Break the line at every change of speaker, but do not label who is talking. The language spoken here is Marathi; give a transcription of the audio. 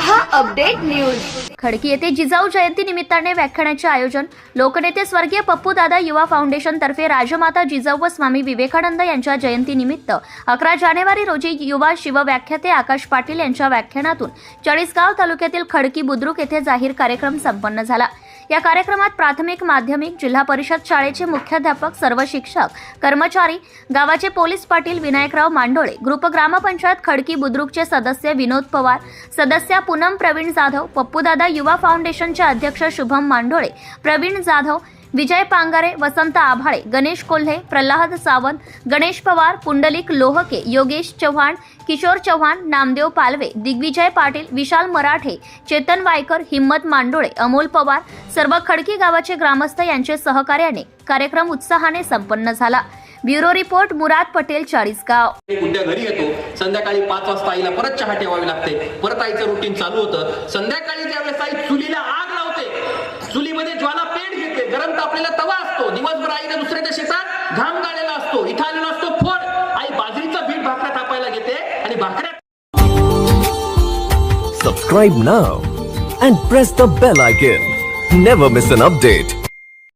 हा अपडेट न्यूज. खडकी येथे जिजाऊ जयंती निमित्ताने व्याख्यानाचे आयोजन लोकनेते स्वर्गीय पप्पू दादा युवा फाउंडेशन तर्फे राजमाता जिजाऊ व स्वामी विवेकानंद यांच्या जयंतीनिमित्त अकरा जानेवारी रोजी युवा शिवव्याख्याते आकाश पाटील यांच्या व्याख्यानातून चाळीसगाव तालुक्यातील खडकी बुद्रुक येथे जाहीर कार्यक्रम संपन्न झाला. या कार्यक्रमात प्राथमिक माध्यमिक जिल्हा परिषद शाळेचे मुख्याध्यापक सर्व शिक्षक कर्मचारी गावाचे पोलीस पाटील विनायकराव मांडोळे ग्रुप ग्रामपंचायत खडकी बुद्रुकचे सदस्य विनोद पवार सदस्या पूनम प्रवीण जाधव पप्पूदादा युवा फाउंडेशनचे अध्यक्ष शुभम मांडोळे प्रवीण जाधव विजय पांगारे वसंत आभाळे गणेश कोल्हे प्रल्हाद सावंत गणेश पवार पुंडलिक लोहके योगेश चव्हाण किशोर चव्हाण नामदेव पालवे दिग्विजय पाटील विशाल मराठे चेतन वायकर हिम्मत मांडोळे अमोल पवार सर्व खडकी गावाचे ग्रामस्थ यांचे सहकार्याने कार्यक्रम उत्साहाने संपन्न झाला. Bureau report Murad Patel Chalisgaon.
उद्या घरी येतो. संध्याकाळी पाच वाजता आईला परत चहा ठेवावी लागते. परत आईचं रुटीन चालू होतं. संध्याकाळी ज्यावेळेस आई चुलीला दिवसभर आईने दुसऱ्याच्या शेतात घाम गाळलेला असतो इथं आलेला असतो फोड आई बाजरीचा पीठ भाकऱ्या थापायला घेते आणि भाकऱ्या
Subscribe now and press the bell icon. Never miss an update.